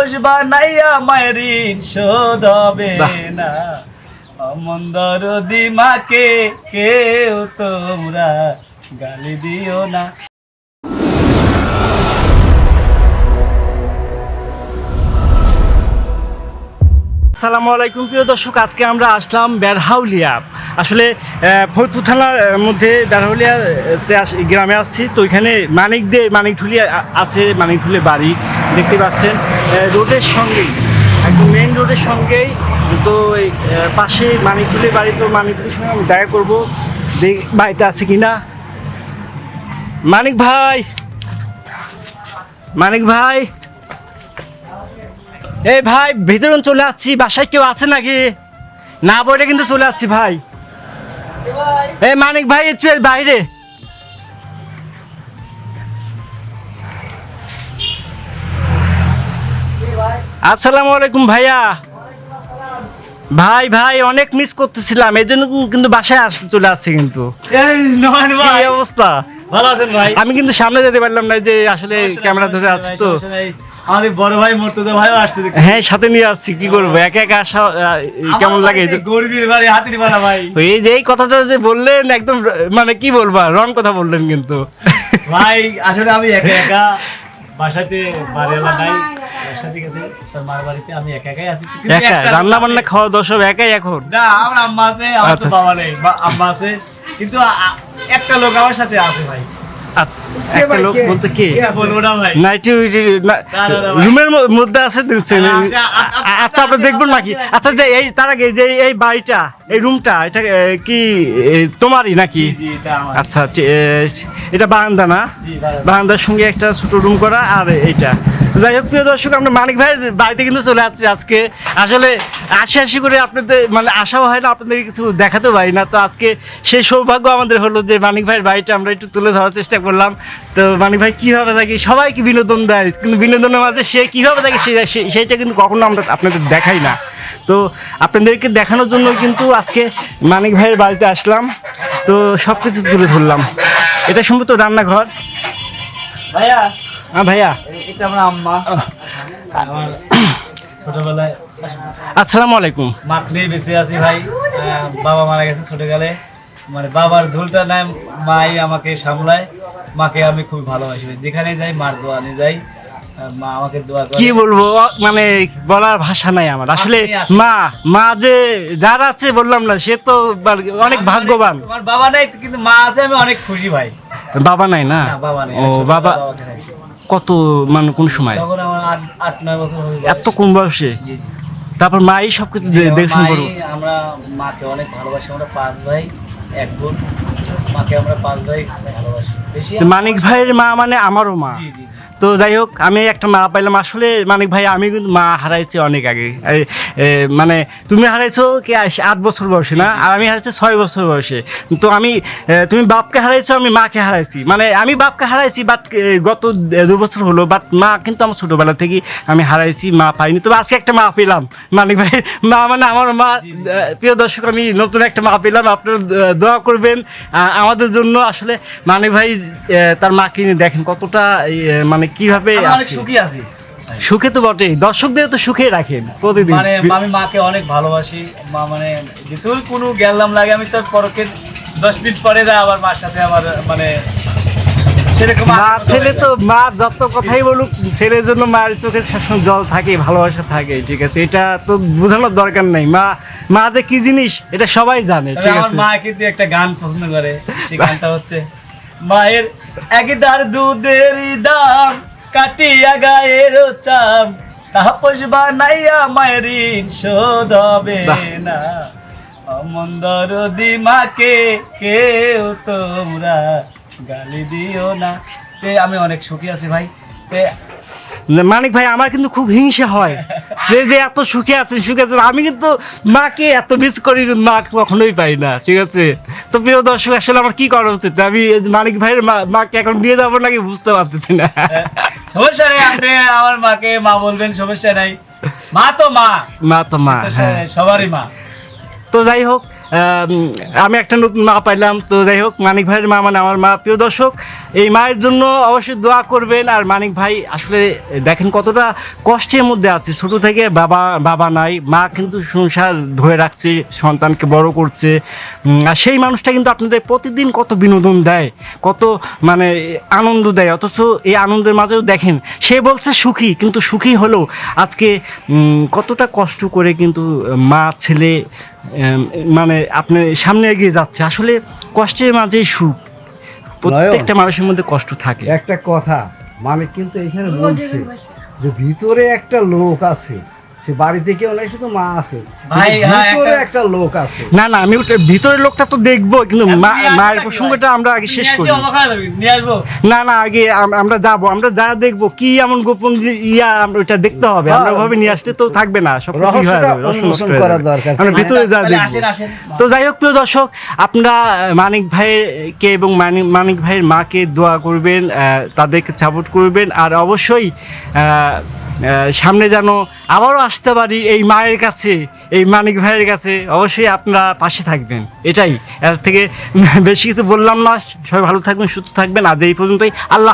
তাপস বানাইয়া মায়ের ঋণ শোধ হবে না। না অমন্দর দিমাকে কেউ তোমরা গালি দিও না। আসসালামু আলাইকুম, প্রিয় দর্শক, আজকে আমরা আসলাম বেরহাউলিয়া আসলে ফরিদপুর থানার মধ্যে বেরহাউলিয়াতে গ্রামে আসছি। তো এখানে মানিক দে মানিকঢুলি আ- আছে মানিকঢুলি বাড়ি, দেখতে পাচ্ছেন। রোডের সঙ্গেই, একদম মেন রোডের সঙ্গেই, তো পাশে মানিকঢুলি বাড়ি, তো মানিকঢুলির সঙ্গে আমি দেখা করব। বাড়িতে আছে কি না মানিক ভাই! মানিক ভাই! এই ভাই ভিতরে চলে আসছি বাসায় কেউ আছে নাকি? না বলে কিন্তু চলে আসছি ভাই। এই মানিক ভাই একটু বাইরে। আসসালামু আলাইকুম ভাইয়া। ভাই ভাই অনেক মিস করতেছিলাম এই জন্য কিন্তু বাসায় আস চলে আসছে কিন্তু। এই নয়ন ভাই। অবস্থা? ভালো আছেন ভাই? আমি কিন্তু সামনে যেতে পারলাম না যে আসলে ক্যামেরা ধরে আছি তো। আমাদের বড় ভাই মর্তুদা ভাইও আসছে হ্যাঁ সাথে নিয়ে আসছি কি করব? একা একা আসা কেমন লাগে? গরিবের বাড়ি হাতির পাড়া ভাই। এই যে এই কথাটা যে বললেন একদম মানে কি বলবা রং কথা বললেন কিন্তু। ভাই আসলে আমি একা একা বাসাতে বাড়িওয়ালা নাই। বাসাতে গেছে তার মার বাড়িতে আমি একা একাই আছি। একা? একটা রান্না বান্না খাওয়া দাওয়া সব একাই এখন? না আমার আম্মা আছে আমার আচ্ছা, বাবা নেই আম্মা আছে। কিন্তু আ- আ- একটা লোক আমার সাথে আছে ভাই। আর একটা লোক বলতে কি? কে বলব না ভাই। নাইটি। রুমের মধ্যে আছে দেখছেন না, আছে, আ- আ- আ- আচ্ছা আপনি দেখবেন নাকি? আচ্ছা। যে এই তার আগে যে এই বাড়িটা এই রুমটা এটা কি তোমারই নাকি? জি, জি, এটা আমার। আচ্ছা এটা বারান্দা না? বারান্দার সঙ্গে একটা ছোট রুম করা আর এইটা। যাই হোক প্রিয় দর্শক আমরা মানিক ভাই বাড়িতে কিন্তু চলে আসছি আজকে। আসলে আশি আশি করে আপনাদের মানে আশাও হয় না আপনাদের কিছু দেখাতে পারি না। তো আজকে সেই সৌভাগ্য আমাদের হলো যে মানিক ভাইয়ের বাড়িটা আমরা একটু তুলে ধরার চেষ্টা করলাম। তো মানিক ভাই কীভাবে থাকে সবাইকে বিনোদন দেয় কিন্তু বিনোদনের মাঝে সে কীভাবে থাকে সে সেইটা কিন্তু কখনো আমরা আপনাদের দেখাই না। তো আপনাদেরকে দেখানোর জন্য কিন্তু আজকে মানিক ভাইয়ের বাড়িতে আসলাম। তো সব কিছু তুলে ধরলাম। এটা সম্ভবত রান্নাঘর। ভাইয়া। হ্যাঁ ভাইয়া। এটা আমার আম্মা। ছোটবেলায় আসসালামু আলাইকুম। মাঠ নিয়ে বেঁচে আছি ভাই। বাবা মারা গেছে ছোটকালে। মানে বাবার ঝুলটা নেয় মাই আমাকে সামলায়। মাকে আমি খুব ভালোবাসি যেখানে যাই মার দোয়া নিয়ে যাই মা আমাকে দোয়া করে। কি বলব? মানে বলার ভাষা নাই আমার। আসলে মা মা যে যার আছে বললাম না সে তো অনেক ভাগ্যবান। আমার বাবা নাই কিন্তু মা আছে আমি অনেক খুশি ভাই। বাবা নাই না? ও বাবা কত মানে কোন সময়? তখন আমার আট আট নয় বছর এত কম বয়সে? তারপর মাই সব কিছু জি, আমার দেখে মাই, আমরা মাকে অনেক ভালোবাসি আমরা পাঁচ ভাই এক বোন। মাকে আমরা পাঁচ ভাই ভালোবাসি। বেশি মানিক ভাইয়ের মা মানে আমারও মা। জি জি জি। তো যাই হোক আমি একটা মা পাইলাম। আসলে মানিক ভাই আমি কিন্তু মা হারাইছি অনেক আগে। মানে তুমি হারাইছো কি আট বছর বয়সে না? আর আমি হারাইছি ছয় বছর বয়সে। তো আমি তুমি বাপকে হারাইছো আমি মাকে হারাইছি। মানে আমি বাপকে হারাইছি বাট গত দু বছর হলো বাট মা কিন্তু আমার ছোটোবেলা থেকে আমি হারাইছি মা পাইনি। তবে আজকে একটা মা পেলাম। মানিক ভাই মা মানে আমার মা প্রিয় দর্শক আমি নতুন একটা মা পেলাম। আপনারা দোয়া করবেন আমাদের জন্য। আসলে মানিক ভাই তার মাকে নিয়ে দেখেন কতটা মানে কীভাবে অনেক সুখী আছি। সুখে তো বটেই। দর্শকদের তো সুখে রাখেন প্রতিদিন। মানে আমি মাকে অনেক ভালোবাসি। মা মানে যেহেতু কোনো গেলাম লাগে আমি তার পরকে দশ মিনিট পরে যায় আবার মার সাথে আমার মানে সেরকম মা ছেলে তো মা যত কথাই বলুক ছেলের জন্য মায়ের চোখে সবসময় জল থাকে ভালোবাসা থাকে ঠিক আছে? এটা তো বোঝানোর দরকার নাই। মা মা যে কি জিনিস এটা সবাই জানে ঠিক আমার আছে? মা কিন্তু একটা গান পছন্দ করে। সেই গানটা হচ্ছে মায়ের একদার দুধের দাম কাটিয়া গায়ের চাম। তাপস বানাইয়া মায়ের ঋণ শোধ হবে। না। অমন্দর দিমাকে কেউ তোমরা গালি দিও না। আমি অনেক সুখী আছি ভাই। মানিক ভাই আমার কিন্তু খুব হিংসা হয়। যে যে এত সুখে আছেন সুখে আছেন আমি কিন্তু মাকে এত মিস করি মা কখনোই পাই না ঠিক আছে? তো প্রিয় দর্শক আসলে আমার কি করা উচিত? আমি মানিক ভাইয়ের মা- মাকে এখন নিয়ে যাব নাকি বুঝতে পারতেছি না। সমস্যা নেই আপনি আমার মাকে মা বলবেন সমস্যা নাই। মা তো মা। মা তো মা হ্যাঁ। সবারই মা। তো যাই হোক আমি একটা নতুন মা পাইলাম, তো যাই হোক, মানিক ভাইয়ের মা মানে আমার মা। প্রিয় দর্শক, এই মায়ের জন্য অবশ্যই দোয়া করবেন। আর মানিক ভাই আসলে দেখেন কতটা কষ্টের মধ্যে আছে। ছোট থেকে বাবা বাবা নাই, মা কিন্তু সংসার ধরে রাখছে, সন্তানকে বড় করছে। আর সেই মানুষটা কিন্তু আপনাদের প্রতিদিন কত বিনোদন দেয়, কত মানে আনন্দ দেয়। অথচ এই আনন্দের মাঝেও দেখেন, সে বলছে সুখী, কিন্তু সুখী হলেও আজকে কতটা কষ্ট করে কিন্তু মা, ছেলে মানে আপনি সামনে এগিয়ে যাচ্ছে। আসলে কষ্টের মাঝেই সুখ। প্রত্যেকটা মানুষের মধ্যে কষ্ট থাকে। একটা কথা মানে কিন্তু এখানে বলছে যে ভিতরে একটা লোক আছে সে বাড়িতে কেউ নাই শুধু মা আছে। ভাই, হ্যাঁ, ভিতরে একটা- লোক আছে। না না আমি ওটা ভিতরের লোকটা তো দেখব কিন্তু মায়ের প্রসঙ্গটা আমরা আগে শেষ করি। না না আগে আমরা যাব আমরা যা দেখব কি এমন গোপন ইয়া আমরা ওটা দেখতে হবে। আমরা ভাবে নিয়ে আসতে তো থাকবে না সব কিছুই রহস্যটা যাবে, রহস্য নষ্ট উন্মোচন করা যাবে। দরকার। আমরা ভিতরে যা দেখব। তো যাই হোক প্রিয় দর্শক আপনারা মানিক ভাইকে এবং মানিক মানিক ভাইয়ের মাকে দোয়া করবেন তাদেরকে সাপোর্ট করবেন আর অবশ্যই সামনে যেন আবারও আসতে পারি এই মায়ের কাছে, এই মানিক ভাইয়ের কাছে, অবশ্যই আপনারা পাশে থাকবেন, এটাই। এর থেকে বেশি কিছু বললাম না, সবাই ভালো থাকবেন, সুস্থ থাকবেন, আজ এই পর্যন্তই, আল্লাহ